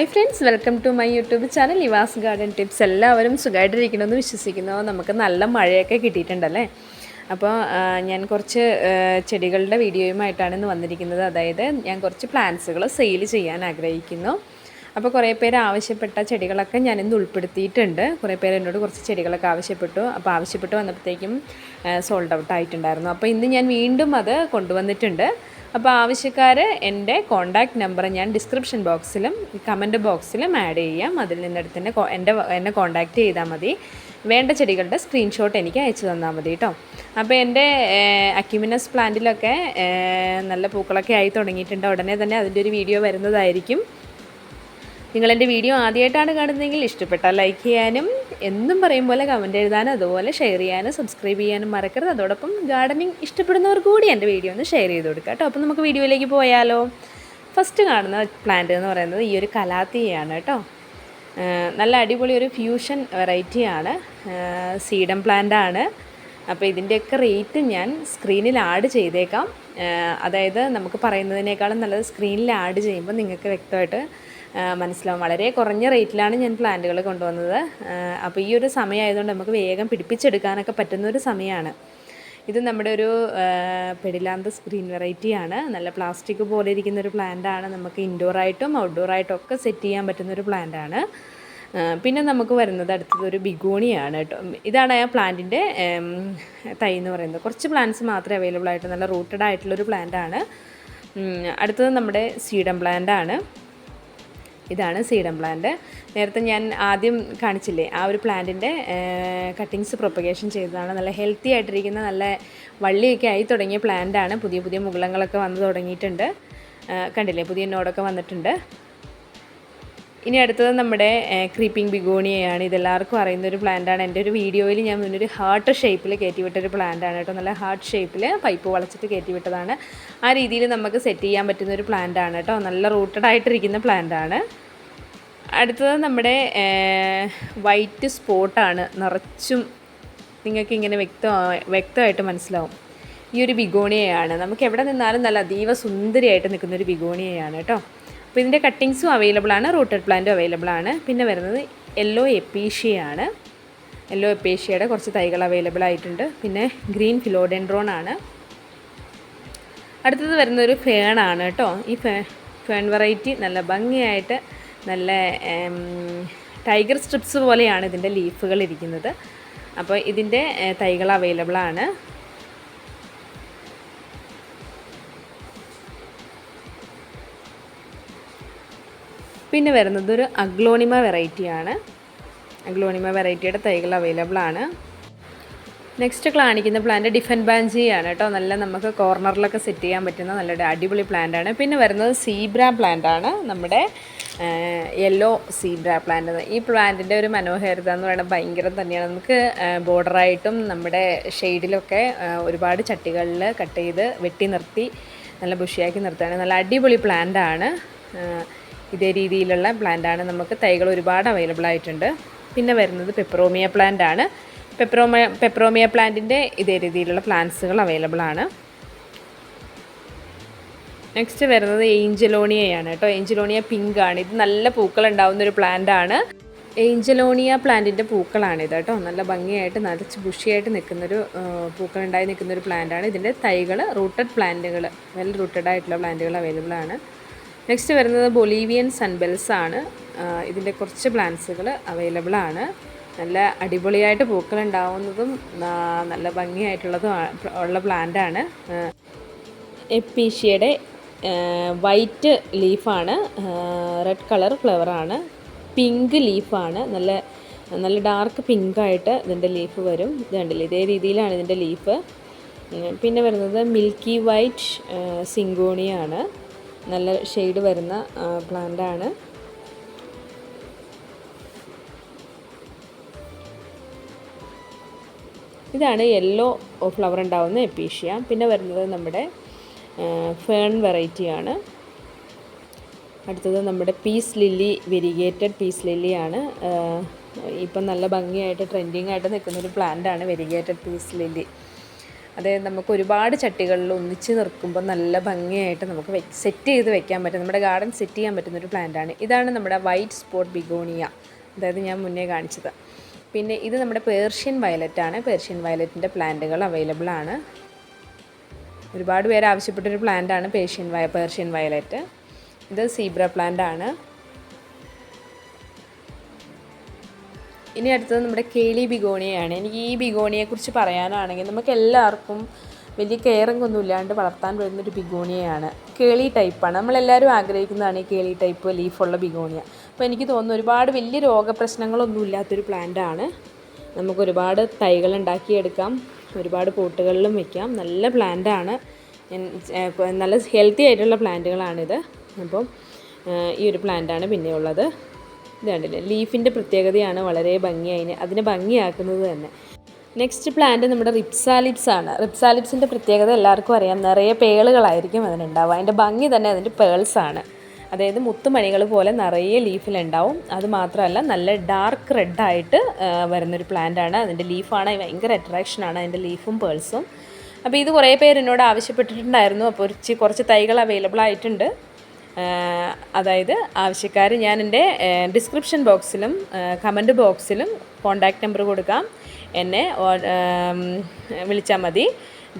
Hi friends welcome to my YouTube channel Nivas garden tips എല്ലാവരും സുഖമായിട്ടിരിക്കണമെന്ന് വിശ്വസിക്കുന്നു. നമുക്ക് നല്ല മഴയൊക്കെ കിട്ടിയിട്ടുണ്ടല്ലേ? അപ്പോൾ ഞാൻ കുറച്ച് ചെടികളുടെ വീഡിയോയുമായിട്ടാണ് ഇന്ന് വന്നിരിക്കുന്നത്. അതായത് ഞാൻ കുറച്ച് പ്ലാന്റ്സുകൾ സെയിൽ ചെയ്യാൻ ആഗ്രഹിക്കുന്നു. അപ്പോൾ കുറേ പേര് ആവശ്യപ്പെട്ട ചെടികളൊക്കെ ഞാൻ ഇന്ന് ഉൾപ്പെടുത്തിയിട്ടുണ്ട്. കുറേ പേര് എന്നോട് കുറച്ച് ചെടികളൊക്കെ ആവശ്യപ്പെട്ടു. അപ്പോൾ ആവശ്യപ്പെട്ട് വന്നപ്പോഴത്തേക്കും സോൾഡ് ഔട്ട് ആയിട്ടുണ്ടായിരുന്നു. അപ്പോൾ ഇന്ന് ഞാൻ വീണ്ടും അത് കൊണ്ടുവന്നിട്ടുണ്ട്. അപ്പോൾ ആവശ്യക്കാർ എന്റെ കോൺടാക്റ്റ് നമ്പർ ഞാൻ ഡിസ്ക്രിപ്ഷൻ ബോക്സിലും കമന്റ് ബോക്സിലും ആഡ് ചെയ്യാം. അതിൽ നിന്നെടുത്ത് തന്നെ എന്റെ എന്നെ കോൺടാക്റ്റ് ചെയ്താൽ മതി. വേണ്ട ചെടികളുടെ സ്ക്രീൻഷോട്ട് എനിക്ക് അയച്ചു തന്നാൽ മതി കേട്ടോ അപ്പോൾ എന്റെ അക്യുമിനസ് പ്ലാന്റിലൊക്കെ നല്ല പൂക്കളൊക്കെ ആയി തുടങ്ങിയിട്ടുണ്ട്. ഉടനെ തന്നെ അതിന്റെ ഒരു വീഡിയോ വരുന്നതായിരിക്കും. നിങ്ങൾ എന്റെ വീഡിയോ ആദ്യമായിട്ടാണ് കാണുന്നതെങ്കിൽ ഇഷ്ടപ്പെട്ടാൽ ലൈക്ക് ചെയ്യാനും എന്നും പറയും പോലെ കമന്റ് എഴുതാനും അതുപോലെ ഷെയർ ചെയ്യാനും സബ്സ്ക്രൈബ് ചെയ്യാനും മറക്കരുത്. അതോടൊപ്പം ഗാർഡനിങ് ഇഷ്ടപ്പെടുന്നവർ കൂടി എന്റെ വീഡിയോ ഒന്ന് ഷെയർ ചെയ്ത് കൊടുക്കുക കേട്ടോ. അപ്പം നമുക്ക് വീഡിയോയിലേക്ക് പോയാലോ. ഫസ്റ്റ് കാണുന്ന പ്ലാന്റ് എന്ന് പറയുന്നത് ഈ ഒരു കലാത്തിയാണ് കേട്ടോ. നല്ല അടിപൊളി ഒരു ഫ്യൂഷൻ വെറൈറ്റിയാണ് സീഡം പ്ലാന്റ് ആണ്. അപ്പോൾ ഇതിന്റെയൊക്കെ റേറ്റ് ഞാൻ സ്ക്രീനിൽ ആഡ് ചെയ്തേക്കാം. അതായത് നമുക്ക് പറയുന്നതിനേക്കാളും നല്ലത് സ്ക്രീനിൽ ആഡ് ചെയ്യുമ്പോൾ നിങ്ങൾക്ക് വ്യക്തമായിട്ട് മനസ്സിലാവും. വളരെ കുറഞ്ഞ റേറ്റിലാണ് ഞാൻ പ്ലാന്റുകൾ കൊണ്ടുവന്നത്. അപ്പോൾ ഈ ഒരു സമയമായതുകൊണ്ട് നമുക്ക് വേഗം പിടിപ്പിച്ചെടുക്കാനൊക്കെ പറ്റുന്ന ഒരു സമയമാണ്. ഇത് നമ്മുടെ ഒരു പെടിലാന്ത സ്ക്രീൻ വെറൈറ്റിയാണ് നല്ല പ്ലാസ്റ്റിക് പോലെ ഇരിക്കുന്ന ഒരു പ്ലാന്റാണ് നമുക്ക് ഇൻഡോറായിട്ടും ഔട്ട്ഡോറായിട്ടും ഒക്കെ സെറ്റ് ചെയ്യാൻ പറ്റുന്ന ഒരു പ്ലാന്റാണ് പിന്നെ നമുക്ക് വരുന്നത് അടുത്തത് ഒരു ബിഗോണിയാണ് കേട്ടോ. ഇതാണ് ആ പ്ലാന്റിന്റെ തൈ എന്ന് പറയുന്നത്. കുറച്ച് പ്ലാന്റ്സ് മാത്രമേ അവൈലബിൾ ആയിട്ട് നല്ല റൂട്ടഡ് ആയിട്ടുള്ളൊരു പ്ലാന്റാണ് അടുത്തത് നമ്മുടെ സീഡം പ്ലാന്റ് ആണ്. ഇതാണ് സീഡം പ്ലാന്റ്. നേരത്തെ ഞാൻ ആദ്യം കാണിച്ചില്ലേ ആ ഒരു പ്ലാന്റിന്റെ കട്ടിങ്സ് പ്രൊപ്പഗേഷൻ ചെയ്തതാണ്. നല്ല ഹെൽത്തി ആയിട്ടിരിക്കുന്ന നല്ല വള്ളിയൊക്കെ ആയി തുടങ്ങിയ പ്ലാന്റാണ് പുതിയ പുതിയ മുകളങ്ങളൊക്കെ വന്നു തുടങ്ങിയിട്ടുണ്ട്. കണ്ടില്ലേ പുതിയ നോടൊക്കെ വന്നിട്ടുണ്ട്. ഇനി അടുത്തത് നമ്മുടെ ക്രീപ്പിംഗ് ബിഗോണിയയാണ് ഇതെല്ലാവർക്കും അറിയുന്ന ഒരു പ്ലാന്റാണ് എന്റെ ഒരു വീഡിയോയിൽ ഞാൻ മുന്നൊരു ഹാർട്ട് ഷേപ്പിൽ കയറ്റി വിട്ടൊരു പ്ലാന്റാണ് കേട്ടോ. നല്ല ഹാർട്ട് ഷേപ്പിൽ പൈപ്പ് വളച്ചിട്ട് കയറ്റി വിട്ടതാണ് ആ രീതിയിൽ നമുക്ക് സെറ്റ് ചെയ്യാൻ പറ്റുന്ന ഒരു പ്ലാന്റാണ് കേട്ടോ. നല്ല റൂട്ടഡ് ആയിട്ടിരിക്കുന്ന പ്ലാന്റാണ് അടുത്തത് നമ്മുടെ വൈറ്റ് സ്പോട്ടാണ്. നിറച്ചും നിങ്ങൾക്ക് ഇങ്ങനെ വ്യക്ത വ്യക്തമായിട്ട് മനസ്സിലാവും. ഈ ഒരു ബിഗോണിയയാണ്. നമുക്ക് എവിടെ നിന്നാലും നല്ല അതീവ സുന്ദരിയായിട്ട് നിൽക്കുന്ന ഒരു ബിഗോണിയയാണ് കേട്ടോ. അപ്പോൾ ഇതിന്റെ കട്ടിങ്സും അവൈലബിൾ ആണ് റൂട്ടഡ് പ്ലാന്റും അവൈലബിൾ ആണ്. പിന്നെ വരുന്നത് യെല്ലോ എപ്പീഷ്യയാണ് യെല്ലോ എപ്പേഷ്യയുടെ കുറച്ച് തൈകൾ അവൈലബിൾ ആയിട്ടുണ്ട്. പിന്നെ ഗ്രീൻ ഫിലോഡെൻഡ്രോൺ ആണ്. അടുത്തത് വരുന്നൊരു ഫേണാണ് കേട്ടോ. ഈ ഫേ ഫേൺ വെറൈറ്റി നല്ല ഭംഗിയായിട്ട് നല്ല ടൈഗർ സ്ട്രിപ്സ് പോലെയാണ് ഇതിന്റെ ലീഫുകൾ ഇരിക്കുന്നത്. അപ്പോൾ ഇതിന്റെ തൈകൾ അവൈലബിൾ ആണ്. പിന്നെ വരുന്നത് ഒരു അഗ്ലോണിമ വെറൈറ്റിയാണ്. അഗ്ലോണിമ വെറൈറ്റിയുടെ തൈകൾ അവൈലബിൾ ആണ്. നെക്സ്റ്റ് കാണിക്കുന്ന പ്ലാന്റ് ഡിഫൻ ബാഞ്ചിയാണ് കേട്ടോ. നല്ല നമുക്ക് കോർണറിലൊക്കെ സെറ്റ് ചെയ്യാൻ പറ്റുന്ന നല്ല അടിപൊളി ആണ്. പിന്നെ വരുന്നത് സീബ്ര ആണ്. നമ്മുടെ യെല്ലോ സീബ്ര പ്ലാന്റ് ഈ പ്ലാന്റിന്റെ ഒരു മനോഹാരിത എന്ന് പറയുന്നത് ഭയങ്കര തന്നെയാണ്. നമുക്ക് ബോർഡറായിട്ടും നമ്മുടെ ഷെയ്ഡിലൊക്കെ ഒരുപാട് ചട്ടികളിൽ കട്ട് ചെയ്ത് വെട്ടി നിർത്തി നല്ല ബുഷിയാക്കി നിർത്തുകയാണ്. നല്ല അടിപൊളി പ്ലാന്റ് ആണ്. ഇതേ രീതിയിലുള്ള പ്ലാന്റ് ആണ്. നമുക്ക് തൈകൾ ഒരുപാട് അവൈലബിൾ ആയിട്ടുണ്ട്. പിന്നെ വരുന്നത് പെപ്പറോമിയ പ്ലാന്റ് ആണ്. പെപ്പറോമിയ പെപ്രോമിയ പ്ലാന്റിന്റെ ഇതേ രീതിയിലുള്ള പ്ലാന്റ്സുകൾ അവൈലബിൾ ആണ്. നെക്സ്റ്റ് വരുന്നത് ഏഞ്ചലോണിയയാണ് കേട്ടോ. ഏഞ്ചലോണിയ പിങ്ക് ആണ്. ഇത് നല്ല പൂക്കൾ ഉണ്ടാവുന്ന ഒരു പ്ലാന്റ് ആണ്. ഏഞ്ചലോണിയ പ്ലാന്റിന്റെ ഇത് കേട്ടോ. നല്ല ഭംഗിയായിട്ട് നിറച്ച് ബുഷിയായിട്ട് നിൽക്കുന്നൊരു പൂക്കളുണ്ടായി പൂക്കൾ ഉണ്ടായി നിൽക്കുന്ന ഒരു പ്ലാന്റ് ആണ്. ഇതിന്റെ തൈകൾ റൂട്ടഡ് പ്ലാന്റുകൾ വെൽ റൂട്ടഡ് ആയിട്ടുള്ള പ്ലാന്റുകൾ അവൈലബിൾ ആണ്. നെക്സ്റ്റ് വരുന്നത് ബൊലീവിയൻ സൺബെൽസ് ആണ്. ഇതിന്റെ കുറച്ച് പ്ലാന്റ്സുകൾ അവൈലബിൾ ആണ്. നല്ല അടിപൊളിയായിട്ട് ആ, നല്ല ഭംഗിയായിട്ടുള്ളതും ഉള്ള പ്ലാന്റാണ് എപ്പീഷ്യയുടെ വൈറ്റ് ലീഫാണ് റെഡ് കളർ ഫ്ലവറാണ് പിങ്ക് ലീഫാണ് നല്ല നല്ല ഡാർക്ക് പിങ്കായിട്ട് ഇതിന്റെ ലീഫ് വരും. ഇത് കണ്ടില്ല? ഇതേ രീതിയിലാണ് ഇതിന്റെ ലീഫ് പിന്നെ വരുന്നത് മിൽക്കി വൈറ്റ് സിങ്കോണിയാണ് നല്ല ഷെയ്ഡ് വരുന്ന പ്ലാന്റാണ് ഇതാണ് യെല്ലോ ഫ്ലവർ ഉണ്ടാവുന്ന എപ്പീഷ്യ പിന്നെ വരുന്നത് നമ്മുടെ ഫേൺ വെറൈറ്റിയാണ് അടുത്തത് നമ്മുടെ പീസ് ലില്ലി വെരിഗേറ്റഡ് പീസ് ലില്ലിയാണ് ഇപ്പം നല്ല ഭംഗിയായിട്ട് ട്രെൻഡിങ് ആയിട്ട് നിൽക്കുന്നൊരു പ്ലാന്റാണ് വെരിഗേറ്റഡ് പീസ് ലില്ലി അതായത് നമുക്ക് ഒരുപാട് ചട്ടികളിൽ ഒന്നിച്ച് നിർക്കുമ്പോൾ നല്ല ഭംഗിയായിട്ട് നമുക്ക് സെറ്റ് ചെയ്ത് വെക്കാൻ പറ്റും. നമ്മുടെ ഗാർഡൻ സെറ്റ് ചെയ്യാൻ പറ്റുന്നൊരു പ്ലാന്റാണ് ഇതാണ് നമ്മുടെ വൈറ്റ് സ്പോട്ട് ബിഗോണിയ അതായത് ഞാൻ മുന്നേ കാണിച്ചത്. പിന്നെ ഇത് നമ്മുടെ പേർഷ്യൻ വയലറ്റ് ആണ്. പേർഷ്യൻ വയലറ്റിന്റെ പ്ലാന്റുകൾ അവൈലബിൾ ആണ്. ഒരുപാട് പേര് ആവശ്യപ്പെട്ടൊരു പ്ലാന്റ് ആണ് പേർഷ്യൻ വയ പേർഷ്യൻ വയലറ്റ് ഇത് സീബ്ര പ്ലാന്റ് ആണ്. ഇനി അടുത്തത് നമ്മുടെ കേളി ബിഗോണിയയാണ് എനിക്ക് ഈ ബിഗോണിയെക്കുറിച്ച് പറയാനാണെങ്കിൽ നമുക്ക് എല്ലാവർക്കും വലിയ കെയറിംഗ് ഒന്നും ഇല്ലാണ്ട് വളർത്താൻ പറ്റുന്നൊരു ബിഗോണിയയാണ് കേളി ടൈപ്പാണ് നമ്മളെല്ലാവരും ആഗ്രഹിക്കുന്നതാണ് ഈ കേളി ടൈപ്പ് ലീഫുള്ള ബിഗോണിയ അപ്പോൾ എനിക്ക് തോന്നുന്നു ഒരുപാട് വലിയ രോഗപ്രശ്നങ്ങളൊന്നും ഇല്ലാത്തൊരു പ്ലാന്റാണ്. നമുക്ക് ഒരുപാട് തൈകൾ ഉണ്ടാക്കിയെടുക്കാം. ഒരുപാട് പോട്ടുകളിലും വെക്കാം. നല്ല പ്ലാന്റാണ്. നല്ല ഹെൽത്തി ആയിട്ടുള്ള പ്ലാന്റുകളാണിത്. അപ്പം ഈ ഒരു പ്ലാന്റാണ് പിന്നെ ഉള്ളത്. ഇത് കണ്ടില്ലേ? ലീഫിന്റെ പ്രത്യേകതയാണ് വളരെ ഭംഗി അതിന് അതിനെ ഭംഗിയാക്കുന്നത് തന്നെ. നെക്സ്റ്റ് പ്ലാന്റ് നമ്മുടെ റിപ്സാലിപ്സ് ആണ്. റിപ്സാലിപ്സിന്റെ പ്രത്യേകത എല്ലാവർക്കും അറിയാം. നിറയെ പേളുകളായിരിക്കും അതിനുണ്ടാവുക. അതിന്റെ ഭംഗി തന്നെ അതിന്റെ പേൾസ് ആണ്. അതായത് മുത്തുമണികൾ പോലെ നിറയെ ലീഫിലുണ്ടാവും. അത് മാത്രമല്ല നല്ല ഡാർക്ക് റെഡായിട്ട് വരുന്നൊരു പ്ലാന്റ് ആണ്. അതിന്റെ ലീഫാണ് ഭയങ്കര അട്രാക്ഷനാണ് അതിന്റെ ലീഫും പേൾസും അപ്പോൾ ഇത് കുറേ പേര് എന്നോട് ആവശ്യപ്പെട്ടിട്ടുണ്ടായിരുന്നു. അപ്പോൾ ഒരു കുറച്ച് തൈകൾ അവൈലബിൾ ആയിട്ടുണ്ട്. അതായത് ആവശ്യക്കാർ ഞാൻ എന്റെ ഡിസ്ക്രിപ്ഷൻ ബോക്സിലും കമന്റ് ബോക്സിലും കോണ്ടാക്ട് നമ്പർ കൊടുക്കാം. എന്നെ വിളിച്ചാൽ മതി.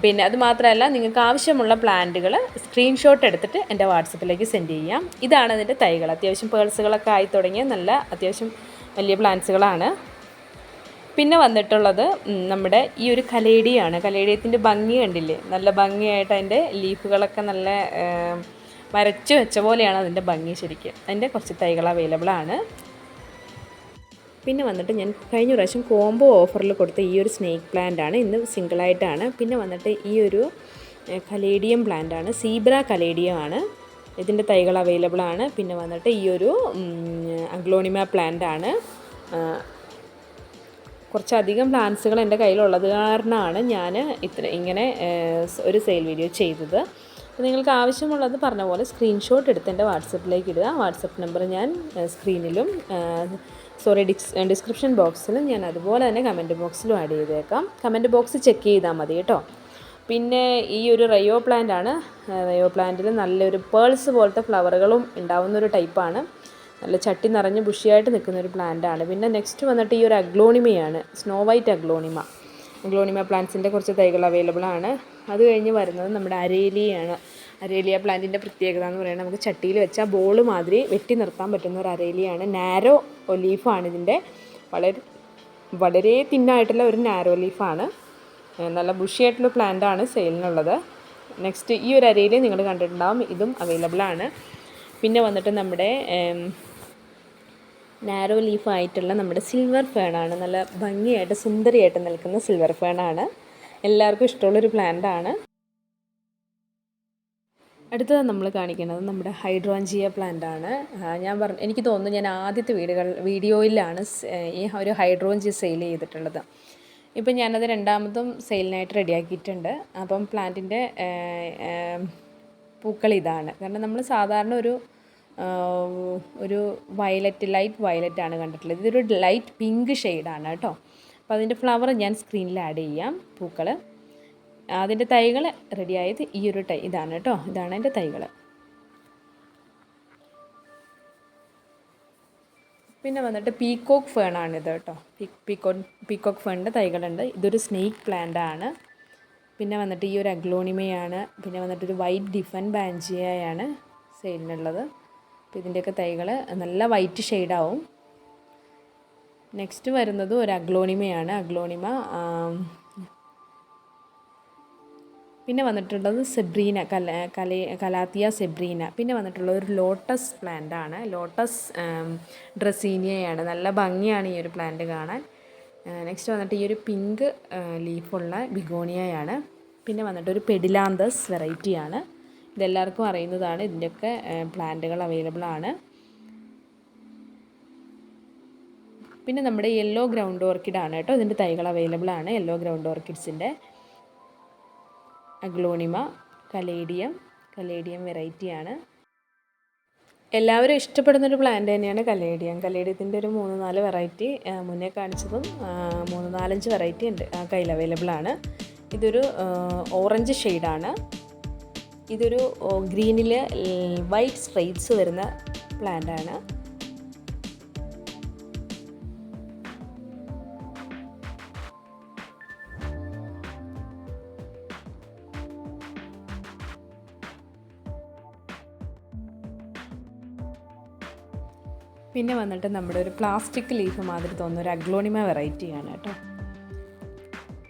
പിന്നെ അതുമാത്രമല്ല നിങ്ങൾക്ക് ആവശ്യമുള്ള പ്ലാന്റുകൾ സ്ക്രീൻഷോട്ട് എടുത്തിട്ട് എന്റെ വാട്സപ്പിലേക്ക് സെൻഡ് ചെയ്യാം. ഇതാണ് അതിന്റെ തൈകൾ. അത്യാവശ്യം പേഴ്സുകളൊക്കെ ആയി തുടങ്ങിയ നല്ല അത്യാവശ്യം വലിയ പ്ലാന്റ്സുകളാണ്. പിന്നെ വന്നിട്ടുള്ളത് നമ്മുടെ ഈ ഒരു കലേടിയാണ്. കലേഡിയത്തിന്റെ ഭംഗി കണ്ടില്ലേ? നല്ല ഭംഗിയായിട്ട് അതിന്റെ ലീഫുകളൊക്കെ നല്ല വരച്ച് വെച്ച പോലെയാണ് അതിന്റെ ഭംഗി ശരിക്കും. അതിന്റെ കുറച്ച് തൈകൾ അവൈലബിൾ ആണ്. പിന്നെ വന്നിട്ട് ഞാൻ കഴിഞ്ഞ പ്രാവശ്യം കോംബോ ഓഫറിൽ കൊടുത്ത ഈ ഒരു സ്നേക്ക് പ്ലാന്റ് ആണ്. ഇന്ന് സിംഗിളായിട്ടാണ് പിന്നെ വന്നിട്ട് ഈ ഒരു കലേഡിയം പ്ലാന്റ് ആണ്. സീബ്ര കലേഡിയം ആണ്. ഇതിന്റെ തൈകൾ അവൈലബിൾ ആണ്. പിന്നെ വന്നിട്ട് ഈ ഒരു അഗ്ലോണിമ പ്ലാന്റ് ആണ്. കുറച്ചധികം പ്ലാന്റ്സുകൾ എന്റെ കയ്യിലുള്ളത് കാരണമാണ് ഞാൻ ഇത്ര ഇങ്ങനെ ഒരു സെയിൽ വീഡിയോ ചെയ്തത്. അപ്പോൾ നിങ്ങൾക്ക് ആവശ്യമുള്ളത് പറഞ്ഞ പോലെ സ്ക്രീൻഷോട്ട് എടുത്ത് എന്റെ വാട്സപ്പിലേക്ക് ഇടുക. വാട്സപ്പ് നമ്പർ ഞാൻ സ്ക്രീനിലും സോറി ഡിസ് ഡിസ്ക്രിപ്ഷൻ ബോക്സിലും ഞാൻ അതുപോലെ തന്നെ കമന്റ് ബോക്സിലും ആഡ് ചെയ്തേക്കാം. കമന്റ് ബോക്സ് ചെക്ക് ചെയ്താൽ മതി കേട്ടോ. പിന്നെ ഈ ഒരു റയോ പ്ലാന്റ് ആണ്. റയോ പ്ലാന്റിൽ നല്ലൊരു പേൾസ് പോലത്തെ ഫ്ലവറുകളും ഉണ്ടാവുന്ന ഒരു ടൈപ്പാണ് നല്ല ചട്ടി നിറഞ്ഞ് ബുഷിയായിട്ട് നിൽക്കുന്ന ഒരു പ്ലാന്റ് ആണ്. പിന്നെ നെക്സ്റ്റ് വന്നിട്ട് ഈ ഒരു അഗ്ലോണിമയാണ്. Snow white aglaonema. അഗ്ലോണിമ പ്ലാന്റ്സിന്റെ കുറച്ച് തൈകൾ അവൈലബിൾ ആണ്. അത് കഴിഞ്ഞ് വരുന്നത് നമ്മുടെ അരേലിയാണ്. അരേലിയ പ്ലാന്റിന്റെ പ്രത്യേകത എന്ന് പറയുന്നത് നമുക്ക് ചട്ടിയിൽ വെച്ചാൽ ബോൾ മാതിരി വെട്ടി നിർത്താൻ പറ്റുന്ന ഒരു അരേലിയാണ്. നാരോ ലീഫാണ് ഇതിന്റെ. വളരെ വളരെ തിന്നായിട്ടുള്ള ഒരു നാരോ ലീഫാണ് നല്ല ബുഷിയായിട്ടുള്ള പ്ലാന്റ് ആണ് സെയിലിനുള്ളത്. നെക്സ്റ്റ് ഈ ഒരു അരയിൽ നിങ്ങൾ കണ്ടിട്ടുണ്ടാവും ഇതും അവൈലബിൾ ആണ് പിന്നെ വന്നിട്ട് നമ്മുടെ നാരോ ലീഫായിട്ടുള്ള നമ്മുടെ സിൽവർ ഫേണാണ്. നല്ല ഭംഗിയായിട്ട് സുന്ദരിയായിട്ട് നിൽക്കുന്ന സിൽവർ ഫേണാണ്. എല്ലാവർക്കും ഇഷ്ടമുള്ളൊരു പ്ലാന്റ് ആണ് അടുത്തത് നമ്മൾ കാണിക്കുന്നത് നമ്മുടെ ഹൈഡ്രോഞ്ചിയ പ്ലാന്റ് ആണ്. ഞാൻ പറഞ്ഞു എനിക്ക് തോന്നുന്നു ഞാൻ ആദ്യത്തെ വീടുകൾ വീഡിയോയിലാണ് ഈ ഒരു ഹൈഡ്രോഞ്ചിയ സെയിൽ ചെയ്തിട്ടുള്ളത്. ഇപ്പം ഞാനത് രണ്ടാമതും സെയിലിനായിട്ട് റെഡിയാക്കിയിട്ടുണ്ട് അപ്പം പ്ലാന്റിന്റെ പൂക്കൾ ഇതാണ്. കാരണം നമ്മൾ സാധാരണ ഒരു ഒരു വയലറ്റ് ലൈറ്റ് വയലറ്റ് ആണ് കണ്ടിട്ടുള്ളത്. ഇതൊരു ലൈറ്റ് പിങ്ക് ഷെയ്ഡാണ് കേട്ടോ. അപ്പോൾ അതിന്റെ ഫ്ലവർ ഞാൻ സ്ക്രീനിൽ ആഡ് ചെയ്യാം പൂക്കൾ അതിന്റെ തൈകൾ റെഡിയായത് ഈ ഒരു ടൈ ഇതാണ് കേട്ടോ. ഇതാണ് എന്റെ തൈകൾ പിന്നെ വന്നിട്ട് പീക്കോക്ക് ഇത് കേട്ടോ. പീക്കോ പീക്കോക്ക് ഫേണിന്റെ തൈകളുണ്ട്. ഇതൊരു സ്നേക്ക് പ്ലാന്റ് ആണ്. പിന്നെ വന്നിട്ട് ഈ ഒരു അഗ്ലോണിമയാണ്. പിന്നെ വന്നിട്ട് ഒരു വൈറ്റ് ഡിഫൻ ബാഞ്ചിയയാണ് സെയിലിനുള്ളത് അപ്പോൾ ഇതിന്റെയൊക്കെ തൈകൾ നല്ല വൈറ്റ് ഷെയ്ഡാവും നെക്സ്റ്റ് വരുന്നത് ഒരു അഗ്ലോണിമയാണ്. അഗ്ലോണിമ പിന്നെ വന്നിട്ടുള്ളത് സെബ്രീന കല കല കലാത്തിയ സെബ്രീന. പിന്നെ വന്നിട്ടുള്ളത് ഒരു ലോട്ടസ് പ്ലാന്റ് ആണ്. ലോട്ടസ് ഡ്രസീനിയയാണ്. നല്ല ഭംഗിയാണ് ഈ ഒരു പ്ലാന്റ് കാണാൻ. നെക്സ്റ്റ് വന്നിട്ട് ഈ ഒരു പിങ്ക് ലീഫുള്ള ബിഗോണിയയാണ്. പിന്നെ വന്നിട്ട് ഒരു പെഡിലാന്തസ് വെറൈറ്റിയാണ് ഇതെല്ലാവർക്കും അറിയുന്നതാണ്. ഇതിന്റെയൊക്കെ പ്ലാന്റുകൾ അവൈലബിൾ ആണ്. പിന്നെ നമ്മുടെ യെല്ലോ ഗ്രൗണ്ട് ഓർക്കിഡാണ് കേട്ടോ. ഇതിന്റെ തൈകൾ അവൈലബിൾ ആണ്. യെല്ലോ ഗ്രൗണ്ട് ഓർക്കിഡ്സിന്റെ അഗ്ലോണിമ കലേഡിയം കലേഡിയം വെറൈറ്റിയാണ് എല്ലാവരും ഇഷ്ടപ്പെടുന്നൊരു പ്ലാന്റ് തന്നെയാണ് കലേഡിയം. കലേഡിയത്തിന്റെ ഒരു മൂന്ന് നാല് വെറൈറ്റി മുന്നേ കാണിച്ചതും മൂന്ന് നാലഞ്ച് വെറൈറ്റി ഉണ്ട്. കയ്യിൽ അവൈലബിൾ ആണ്. ഇതൊരു ഓറഞ്ച് ഷെയ്ഡാണ് ഇതൊരു ഗ്രീനിൽ വൈറ്റ് സ്ട്രൈറ്റ്സ് വരുന്ന പ്ലാന്റ് ആണ്. പിന്നെ വന്നിട്ട് നമ്മുടെ ഒരു പ്ലാസ്റ്റിക് ലീഫ് മാതിരി തോന്നുന്ന ഒരു അഗ്ലോണിമ വെറൈറ്റിയാണ് കേട്ടോ.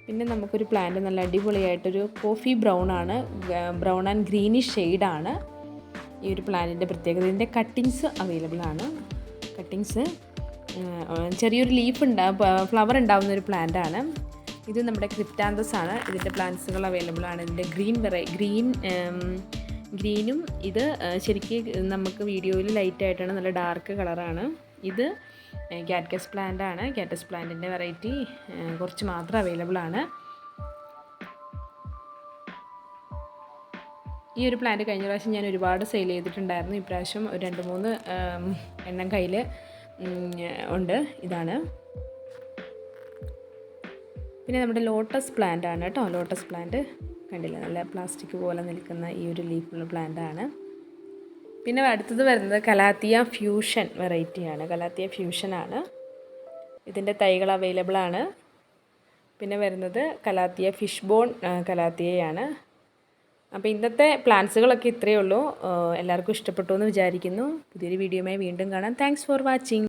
പിന്നെ നമുക്കൊരു പ്ലാന്റ് നല്ല അടിപൊളിയായിട്ടൊരു കോഫി ബ്രൗൺ ആണ് ബ്രൗൺ ആൻഡ് ഗ്രീനിഷ് ഷെയ്ഡാണ് ഈ ഒരു പ്ലാന്റിന്റെ പ്രത്യേകത ഇതിന്റെ കട്ടിങ്സ് അവൈലബിൾ ആണ്. കട്ടിങ്സ് ചെറിയൊരു ലീഫ് ഉണ്ടാ ഫ്ലവർ ഉണ്ടാകുന്ന ഒരു പ്ലാന്റ് ആണ്. ഇത് നമ്മുടെ ക്രിപ്റ്റാന്തസ് ആണ്. ഇതിന്റെ പ്ലാന്റ്സുകൾ അവൈലബിൾ ആണ്. ഇതിന്റെ ഗ്രീൻ വെറൈ ഗ്രീൻ ഗ്രീനും ഇത് ശരിക്കും നമുക്ക് വീഡിയോയിൽ ലൈറ്റ് ആയിട്ടാണ് നല്ല ഡാർക്ക് കളറാണ്. ഇത് ക്യാറ്റസ് പ്ലാന്റ് ആണ്. ക്യാറ്റസ് പ്ലാന്റിന്റെ വെറൈറ്റി കുറച്ച് മാത്രം അവൈലബിൾ ആണ്. ഈ ഒരു പ്ലാന്റ് കഴിഞ്ഞ പ്രാവശ്യം ഞാൻ ഒരുപാട് സെയിൽ ചെയ്തിട്ടുണ്ടായിരുന്നു. ഇപ്രാവശ്യം ഒരു രണ്ട് മൂന്ന് എണ്ണം കയ്യിൽ ഉണ്ട്. ഇതാണ്. പിന്നെ നമ്മുടെ ലോട്ടസ് പ്ലാന്റ് ആണ് കേട്ടോ. ലോട്ടസ് പ്ലാന്റ് കണ്ടില്ല? നല്ല പ്ലാസ്റ്റിക് പോലെ നിൽക്കുന്ന ഈ ഒരു ലീഫുള്ള പ്ലാന്റ് ആണ്. പിന്നെ അടുത്തത് വരുന്നത് കലാത്തിയ ഫ്യൂഷൻ വെറൈറ്റിയാണ് കലാത്തിയ ഫ്യൂഷൻ ആണ്. ഇതിന്റെ തൈകൾ അവൈലബിൾ ആണ്. പിന്നെ വരുന്നത് കലാത്തിയ ഫിഷ് ബോൺ കലാത്തിയയാണ്. അപ്പോൾ ഇന്നത്തെ പ്ലാന്റ്സുകളൊക്കെ ഇത്രയേ ഉള്ളൂ. എല്ലാവർക്കും ഇഷ്ടപ്പെട്ടു എന്ന് വിചാരിക്കുന്നു. പുതിയൊരു വീഡിയോയുമായി വീണ്ടും കാണാം. Thanks for watching